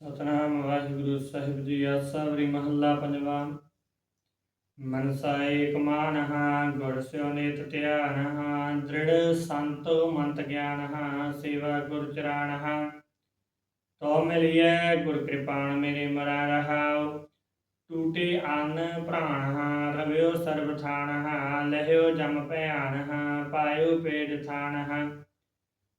ਸਤਨਾਮ ਵਾਹਿਗੁਰੂ ਸਾਹਿਬ ਜੀ, ਆਸਾ ਮਹੱਲਾ ਪੰਜਵਾ। ਮਨਸਾ ਏਕ ਗੁਰ ਸਿਓ ਨੇਤ ਧਿਆਨਹਾ, ਦ੍ਰਿੜ ਸੰਤ ਮੰਤ ਗਿਆਨਹਾ, ਸੇਵਾ ਗੁਰ ਚਰਾਨਹਾ। ਤੋ ਮਿਲਿਐ ਗੁਰ ਕਿਰਪਾਨ ਮੇਰੇ ਮਰਾ ਰਹਾਉ ਟੂਟੇ ਅੰਨ ਪ੍ਰਾਣਹਾ ਰਵਿਓ ਸਰਬ ਥਾਨਹਾ ਲਹਿਓ ਜਮ ਭਿਆਨਹਾ, ਪਾਇਓ ਪੇੜ ਥਾਨਹਾ।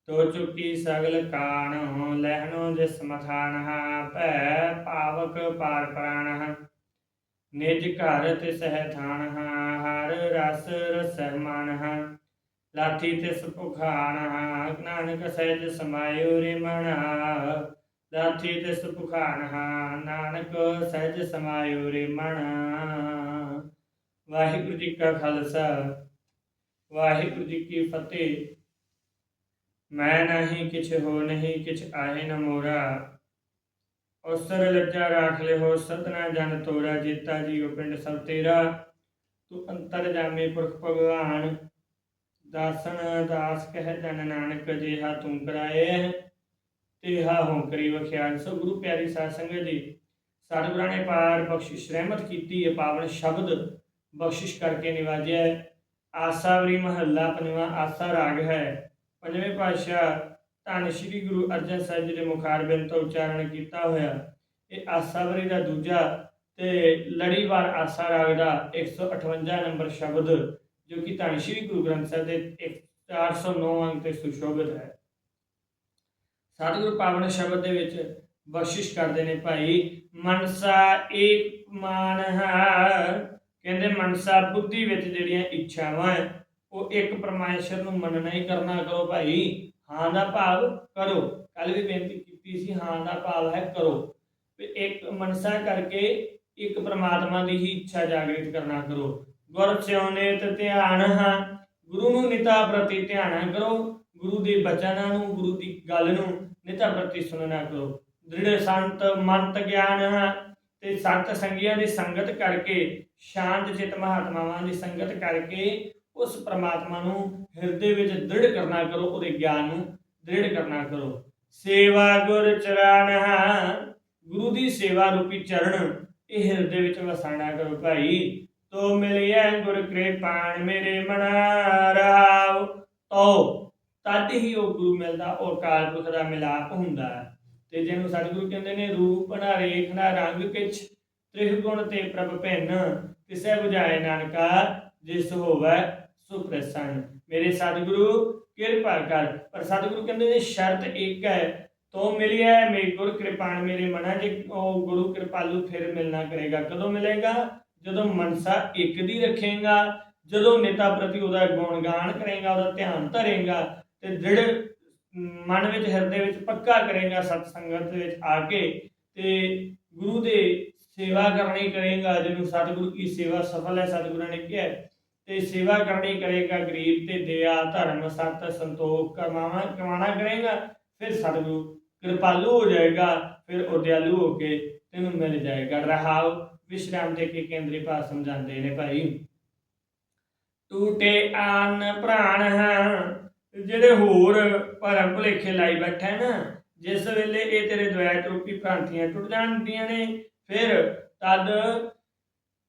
ਤੋ ਚੁੱਕੀ ਸਗਲ ਕਾਣ ਲਹਿਣੋ ਜਿਸ ਮਥਾਨਹਾ ਭੈ ਪਾਵਕ ਪਾਰ ਪ੍ਰਾਣਹ ਨਿਜ ਘਰ ਤਿਸ ਹੈ ਥਾਨਹਾ ਹਰ ਰਸ ਰਸਹਿ ਮਾਨਹ ਲਾਠੀ ਤਿਸ ਪੁਖਾਨਹਾ ਨਾਨਕ ਸਹਿਜ ਸਮਾਇਓ ਰੇ ਮਣਾ ਲਾਠੀ ਤਿਸ ਪੁਖਾਨਹਾ ਨਾਨਕ ਸਹਿਜ ਸਮਾਇਓ ਰੇ ਮਣਾ ਵਾਹਿਗੁਰੂ ਜੀ ਕਾ ਖਾਲਸਾ, ਵਾਹਿਗੁਰੂ ਜੀ ਕੀ ਫਤਿਹ। ਮੈਂ ਨਹੀਂ ਕਿਛ ਹੋ ਨਹੀਂ, ਕਿਛ ਆਹੇ ਨ ਮੋਰਾ। ਔਸਰ ਲੱਜਾ ਰਾਖ ਲਿਓ ਸਤਨਾ ਜਨ ਤੋਰਾ, ਜੀਤਾ ਜੀਉ ਪਿੰਡ ਸਭ ਤੇਰਾ। ਤੂੰ ਅੰਤਰ ਜਾਮੇ ਪੁਰਖ ਭਗਵਾਨ, ਦਾਸਨ ਦਾਸ ਕਹਿ ਜਨ ਨਾਨਕ ਜਿਹਾ ਤੂੰ ਕਰਾਏ। ਤੇਹਾ ਹੋਂ ਕਰੀ ਵਖਿਆਨ ਸੋ ਗੁਰੂ ਪਿਆਰੀ ਸਾਧ ਸੰਗਤ ਜੀ। ਸਤਿਗੁਰਾਂ ਨੇ ਪਾਰ ਬਖਸ਼ਿਸ਼ ਰਹਿਮਤ ਕੀਤੀ ਹੈ, ਪਾਵਨ ਸ਼ਬਦ ਬਖਸ਼ਿਸ਼ ਕਰਕੇ ਨਿਵਾਜਿਆ ਹੈ। ਆਸਾਵਰੀ ਮਹੱਲਾ, ਪੰਜਵਾਂ ਆਸਾ ਰਾਗ ਹੈ। ਪੰਜਵੇਂ ਪਾਤਸ਼ਾਹ ਧੰਨ ਸ਼੍ਰੀ ਗੁਰੂ ਅਰਜਨ ਸਾਹਿਬ ਜੀ ਦੇ ਮੁਖਾਰ ਤੋਂ ਉਚਾਰਨ ਕੀਤਾ ਹੋਇਆ। ਇਹ ਆਸਾਵਰੀ ਦਾ ਦੂਜਾ ਤੇ ਲੜੀਵਾਰ ਆਸਾ ਰਾਗ ਦਾ 158 ਨੰਬਰ ਸ਼ਬਦ, ਜੋ ਕਿ ਧੰਨ ਸ਼੍ਰੀ ਗੁਰੂ ਗ੍ਰੰਥ ਸਾਹਿਬ ਦੇ 409 ਅੰਕ ਤੇ ਸੁਸ਼ੋਭਿਤ ਹੈ। ਸਤਿਗੁਰੂ ਪਾਵਨ ਸ਼ਬਦ ਦੇ ਵਿੱਚ ਬਖਸ਼ਿਸ਼ ਕਰਦੇ ਨੇ ਭਾਈ, ਮਨਸਾ ਏਕ ਮਾਨ ਹੈ ਕਹਿੰਦੇ ਮਨਸਾ ਬੁੱਧੀ ਵਿੱਚ ਜਿਹੜੀਆਂ ਇੱਛਾਵਾਂ ਉਹ ਇੱਕ ਪਰਮਾਇਸ਼ਰ ਨੂੰ ਮੰਨਣਾ ਹੀ ਕਰਨਾ ਕਰੋ ਭਾਈ। ਹਾਂ ਦਾ ਭਾਵ ਕਰੋ। ਕੱਲ ਵੀ ਬੇਨਤੀ ਕੀਤੀ ਸੀ, ਹਾਂ ਦਾ ਭਾਵ ਹੈ ਕਰੋ। ਇੱਕ ਮਨਸਾ ਕਰਕੇ ਇੱਕ ਪ੍ਰਮਾਤਮਾ ਦੀ ਹੀ ਇੱਛਾ ਜਾਗਰਿਤ ਕਰਨਾ ਕਰੋ। ਗੁਰ ਸਿਉਨੇ ਤੇ ਧਿਆਨ ਹਾਂ, ਗੁਰੂ ਨੂੰ ਨਿਤਾ ਪ੍ਰਤੀ ਧਿਆਨ ਕਰੋ। ਗੁਰੂ ਦੇ ਬਚਨਾਂ ਨੂੰ, ਗੁਰੂ ਦੀ ਗੱਲ ਨੂੰ ਨਿਤਾ ਪ੍ਰਤੀ ਸੁਣਨਾ ਕਰੋ। ਦ੍ਰਿੜ ਸੰਤ, ਮੰਤ ਗਿਆਨ ਹਾਂ, ਤੇ ਸੰਤ ਸੰਗੀਆਂ ਦੀ ਸੰਗਤ ਕਰਕੇ, ਸ਼ਾਂਤ ਚਿਤ ਮਹਾਤਮਾਵਾਂ ਦੀ ਸੰਗਤ ਕਰਕੇ ਉਸ ਪ੍ਰਮਾਤਮਾ ਨੂੰ ਹਿਰਦੇ ਵਿੱਚ ਦ੍ਰਿੜ ਕਰਨਾ ਕਰੋ, ਉਹਦੇ ਗਿਆਨ ਨੂੰ ਦ੍ਰਿੜ ਕਰਨਾ ਕਰੋ। ਸੇਵਾ ਗੁਰ ਚਰਨਹਾ ਗੁਰੂ ਦੀ ਸੇਵਾ ਰੂਪੀ ਚਰਨ, ਇਹ ਹਿਰਦੇ ਵਿੱਚ ਵਸਾਣਾ ਕਰੋ ਭਾਈ। ਤੋ ਮਿਲਿਆ ਗੁਰ ਕਿਰਪਾਨ ਮੇਰੇ ਮਨਾ ਰਹਾਉ ਤੋ, ਤਦ ਹੀ ਉਹ ਗੁਰੂ ਮਿਲਦਾ ਔਰ ਕਾਲਪੁਰਖ ਦਾ ਮਿਲਾਪ ਹੁੰਦਾ। ਤੇ ਜਿਹਨੂੰ ਸਤਿਗੁਰੂ ਕਹਿੰਦੇ ਨੇ, ਰੂਪ ਨਾ ਰੇਖ ਨਾ ਰੰਗ ਕਿਛ ਤ੍ਰਿਗੁਣ ਤੇ ਪ੍ਰਭ ਭਿੰਨ ਤਿਸੈ 부ਝਾਏ ਨਾਨਕਾ, ਜਿਸ ਹੋਵੇ ਸੁਪ੍ਰਸੰਨ। ਮੇਰੇ ਸਤਿਗੁਰੂ, ਕਿਰਪਾ ਕਰ। ਪਰ ਸਤਿਗੁਰੂ ਕਹਿੰਦੇ ਨੇ ਸ਼ਰਤ ਇੱਕ ਹੈ, ਤੋ ਮਿਲਿਆ ਹੈ ਗੁਰ ਕਿਰਪਾਨ ਮੇਰੇ ਮਨਾ ਜੇ ਉਹ ਗੁਰੂ ਕਿਰਪਾਲੂ ਫਿਰ ਮਿਲਣਾ ਕਰੇਗਾ। ਕਦੋਂ ਮਿਲੇਗਾ? ਜਦੋਂ ਮਨਸਾ ਇੱਕ ਦੀ ਰੱਖੇਗਾ, ਜਦੋਂ ਨੇਤਾ ਪ੍ਰਤੀ ਉਹਦਾ ਗੁਣਗਾਨ ਕਰੇਗਾ, ਉਹਦਾ ਧਿਆਨ ਧਰੇਗਾ ਤੇ ਦ੍ਰਿੜ ਮਨ ਵਿੱਚ, ਹਿਰਦੇ ਵਿੱਚ ਪੱਕਾ ਕਰੇਗਾ ਸਤ ਸੰਗਤ ਵਿੱਚ ਆ ਕੇ ਤੇ ਗੁਰੂ ਦੇ ਸੇਵਾ ਕਰਨੀ ਕਰੇਗਾ, ਜਿਹਨੂੰ ਸਤਿਗੁਰੂ ਕੀ ਸੇਵਾ ਸਫਲ ਹੈ, ਸਤਿਗੁਰਾਂ ਨੇ ਕਿਹਾ ਤੇ ਸੇਵਾ ਕਰਨੀ ਕਰੇਗਾ, ਗਰੀਬ ਤੇ ਦਇਆ, ਧਰਮ, ਸਤ, ਸੰਤੋਖ ਕਮਾਣਾ ਕਮਾਣਾ ਕਰੇਗਾ, ਫਿਰ ਸਤਿਗੁਰੂ ਕਿਰਪਾਲੂ ਹੋ ਜਾਏਗਾ, ਫਿਰ ਉਹ ਹੋ ਕੇ ਤੈਨੂੰ ਮਿਲ ਜਾਏਗਾ। ਰਹਾਉ ਵਿਸ਼ਰਾਮ ਦੇ ਕੇ ਕੇਂਦਰੀ ਭਾਸ਼ਾ ਸਮਝਾਉਂਦੇ ਨੇ ਭਾਈ। ਟੂਟੇ ਆਨ ਪ੍ਰਾਣ ਹੈ ਜਿਹੜੇ ਹੋਰ ਭਰਮ ਭੁਲੇਖੇ ਲਾਈ ਬੈਠੇ ਨਾ, ਜਿਸ ਵੇਲੇ ਇਹ ਤੇਰੇ ਦ્વੈਤ ਰੂਪੀ ਭ੍ਰਾਂਤੀਆਂ ਟੁੱਟ ਜਾਂਦੀਆਂ ਨੇ, ਫਿਰ ਤਦ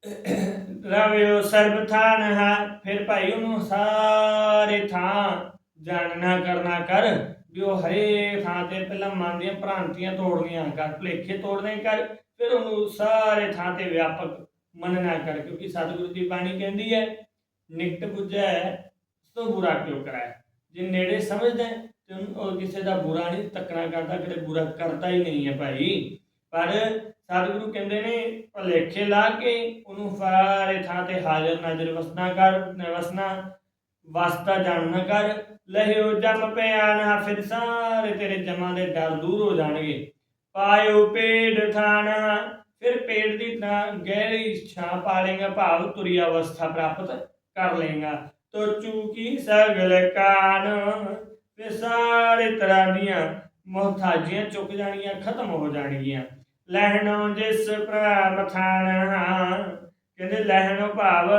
ਰਵਿਓ ਸਰਬ ਥਾਨ ਹੈ ਫਿਰ ਭਾਈ ਉਹਨੂੰ ਸਾਰੇ ਥਾਂ ਜਾਣਨਾ ਕਰਨਾ ਕਰ, ਵੀ ਉਹ ਹਰੇ ਥਾਂ ਤੇ ਪਹਿਲਾਂ ਮਨ ਦੀਆਂ ਭ੍ਰਾਂਤੀਆਂ ਤੋੜਨੀਆਂ ਕਰ, ਭੁਲੇਖੇ ਤੋੜਨੇ ਕਰ, ਫਿਰ ਉਹਨੂੰ ਸਾਰੇ ਥਾਂ ਤੇ ਵਿਆਪਕ ਮੰਨਣਾ ਕਰ, ਕਿਉਂਕਿ ਸਤਿਗੁਰੂ ਦੀ ਬਾਣੀ ਕਹਿੰਦੀ ਹੈ, ਨਿਕਟ ਬੁਝੈ ਸੋ ਬੁਰਾ ਕਿਉ ਕਰਾਏ ਜੇ ਨੇੜੇ ਸਮਝਦਾ ਤੇ ਉਹਨੂੰ ਉਹ ਕਿਸੇ ਦਾ ਬੁਰਾ ਨਹੀਂ ਤੱਕਣਾ ਕਰਦਾ, ਕਦੇ ਬੁਰਾ ਕਰਦਾ ਹੀ ਨਹੀਂ ਹੈ ਭਾਈ। ਪਰ ਸਤਿਗੁਰੂ ਕਹਿੰਦੇ ਨੇ, ਭਲੇਖੇ ਲਾ ਕੇ ਉਹਨੂੰ ਸਾਰੇ ਥਾਂ ਤੇ ਹਾਜ਼ਰ ਨਾਜ਼ਰ ਵਸਣਾ ਕਰ ਵਸਣਾ ਵਸਤਾ ਜਾਣਨਾ ਕਰ। ਲਹਿਓ ਜਮ ਪਿਆਨ ਫਿਰ ਸਾਰੇ ਤੇਰੇ ਜਮਾਂ ਦੇ ਡਰ ਦੂਰ ਹੋ ਜਾਣਗੇ। ਪਾਇਓ ਪੇੜ ਥਾਨ ਫਿਰ ਪੇੜ ਦੀ ਤਾਂ ਗਹਿਰੀ ਛਾਂ ਪਾ ਲੇਗਾ, ਭਾਵ ਤੁਰੀ ਅਵਸਥਾ ਪ੍ਰਾਪਤ ਕਰ ਲੇਗਾ। ਤੋ ਚੂਕੀ ਸਗਲ ਕਾਨ, ਫਿਰ ਸਾਰੇ ਤਰ੍ਹਾਂ ਦੀਆਂ ਮੁਹਤਾਜੀਆਂ ਚੁੱਕ ਜਾਣਗੀਆਂ, ਖਤਮ ਹੋ ਜਾਣਗੀਆਂ। ਲਹਿਣੋ ਜਿਸ ਪ੍ਰਭ ਥਾਨ ਕਹਿੰਦੇ ਲਹਿਣੋ ਭਾਵ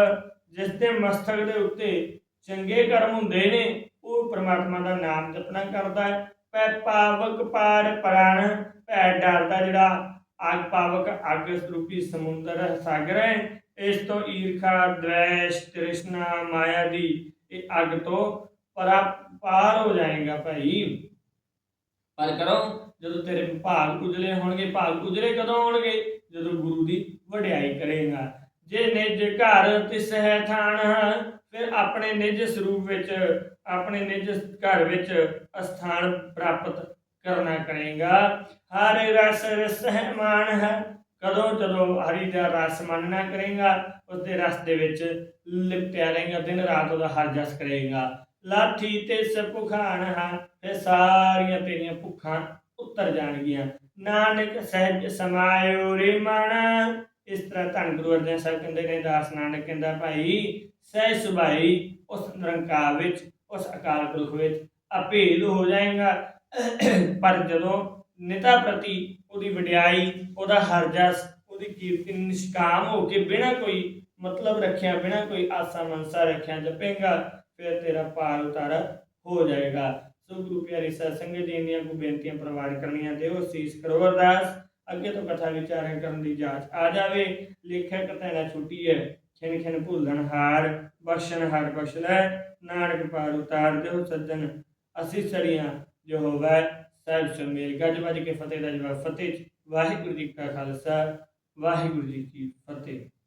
ਜਿਸ ਦੇ ਮਸਤਕ ਦੇ ਉੱਤੇ ਚੰਗੇ ਕਰਮ ਹੁੰਦੇ ਨੇ ਉਹ ਪ੍ਰਮਾਤਮਾ ਦਾ ਨਾਮ ਜਪਣਾ ਕਰਦਾ ਹੈ। ਪੈ ਪਾਵਕ ਪਾਰ ਪ੍ਰਾਣ ਭੈ ਡਰਦਾ ਜਿਹੜਾ ਅਗ ਪਾਵਕ ਅੱਗ ਸਰੂਪੀ ਸਮੁੰਦਰ ਹੈ, ਸਾਗਰ ਹੈ। ਇਸ ਤੋਂ ਈਰਖਾ ਦ્વੈਸ਼ ਤ੍ਰਿਸ਼ਨਾ ਮਾਇਆ ਦੀ ਇਹ ਅਗ ਤੋਂ ਪਰਾ ਪਾਰ ਹੋ ਜਾਏਗਾ ਭਾਈ। ਪਰ ਕਰੋ ਜਦੋਂ ਤੇਰੇ ਭਾਗ ਉਜਲੇ ਹੋਣਗੇ, ਭਾਗ ਉਜਲੇ ਕਦੋਂ ਹੋਣਗੇ? ਜਦੋਂ ਗੁਰੂ ਦੀ ਵਡਿਆਈ ਕਰੇਗਾ। ਜੇ ਨਿਜ ਘਰ ਤਿਸ ਹੈ ਥਾਨ, ਫਿਰ ਆਪਣੇ ਨਿਜ ਸਰੂਪ ਵਿੱਚ, ਆਪਣੇ ਨਿਜ ਘਰ ਵਿੱਚ ਅਸਥਾਨ ਪ੍ਰਾਪਤ ਕਰਨਾ ਕਰੇਗਾ। ਹਰ ਰਸ ਰਸ ਹੈ ਮਾਨ ਹੈ ਕਦੋਂ ਜਦੋਂ ਹਰੀ ਦਾ ਰਸ ਮੰਨਣਾ ਕਰੇਗਾ ਉਸ ਦੇ ਰਸ ਦੇ ਵਿੱਚ ਲਿਪਟਿਆ ਰਹੇਗਾ, ਦਿਨ ਰਾਤ ਉਹਦਾ ਹਰ ਜਸ ਕਰੇਗਾ। ਲਾਠੀ ਤੇ ਸਪੁਖਾਨ ਹੈ ਫਿਰ ਸਾਰੀਆਂ ਤੇਰੀਆਂ ਭੁੱਖਾਂ ਉਤਰ ਜਾਣਗੀਆਂ। ਨਾਨਕ ਸਹਿਜ ਸਮਾਇਓ ਰੇ ਇਸ ਤਰ੍ਹਾਂ ਧੰਨ ਗੁਰੂ ਅਰਜਨ ਸਾਹਿਬ ਕਹਿੰਦੇ ਨੇ, ਦਾਸ ਨਾਨਕ ਕਹਿੰਦਾ, ਭਾਈ ਸਹਿਜ ਸੁਭਾਈ, ਉਸ ਨਿਰੰਕਾਰ ਵਿੱਚ, ਉਸ ਅਕਾਲ ਪੁਰਖ ਵਿੱਚ ਅਭੇਦ ਹੋ ਜਾਏਗਾ। ਪਰ ਜਦੋਂ ਨਿਤਾ ਪ੍ਰਤੀ ਉਹਦੀ ਵਡਿਆਈ, ਉਹਦਾ ਹਰਜਸ ਉਹਦੀ ਕੀਰਤੀ ਨਿਸ਼ਕਾਮ ਹੋ ਕੇ ਬਿਨਾਂ ਕੋਈ ਮਤਲਬ ਰੱਖਿਆ, ਬਿਨਾਂ ਕੋਈ ਆਸਾ ਮਨਸਾ ਰੱਖਿਆ ਜਪੇਗਾ, ਫਿਰ ਤੇਰਾ ਪਾਰ ਉਤਾਰਾ ਹੋ ਜਾਏਗਾ। ਸੋ ਗੁਰੂ ਪਿਆਰੀ ਸਾਧ ਸੰਗਤ ਜੀ ਦੀਆਂ ਕੋ ਬੇਨਤੀਆਂ ਪ੍ਰਵਾਨ ਕਰਨੀਆਂ ਦਿਓ ਸੀਸ ਕਰੋ ਅਰਦਾਸ। ਅੱਗੇ ਤੋਂ ਕਥਾ ਵਿਚਾਰਨ ਕਰਨ ਦੀ ਜਾਂਚ ਆ ਜਾਵੇ। ਲੇਖਕ ਤੈਨਾ ਛੁੱਟੀ ਹੈ। ਖਿਨ ਖਿਨ ਭੁੱਲਣ ਹਾਰ, ਬਖਸ਼ਣ ਹਾਰ ਬਖਸ਼ ਲੈ। ਨਾਨਕ ਪਾਰ ਉਤਾਰ ਦਿਓ ਸੱਜਣ। ਅਸੀਂ ਸੜੀਆਂ ਜੋ ਹੋਵੇ, ਸਾਹਿਬ ਸੁਮੇਲ। ਗੱਜ ਵੱਜ ਕੇ ਫਤਿਹ ਦਾ ਜਵਾਬ ਫਤਿਹ ਵਾਹਿਗੁਰੂ ਜੀ ਕਾ ਖਾਲਸਾ, ਵਾਹਿਗੁਰੂ ਜੀ ਕੀ ਫਤਿਹ।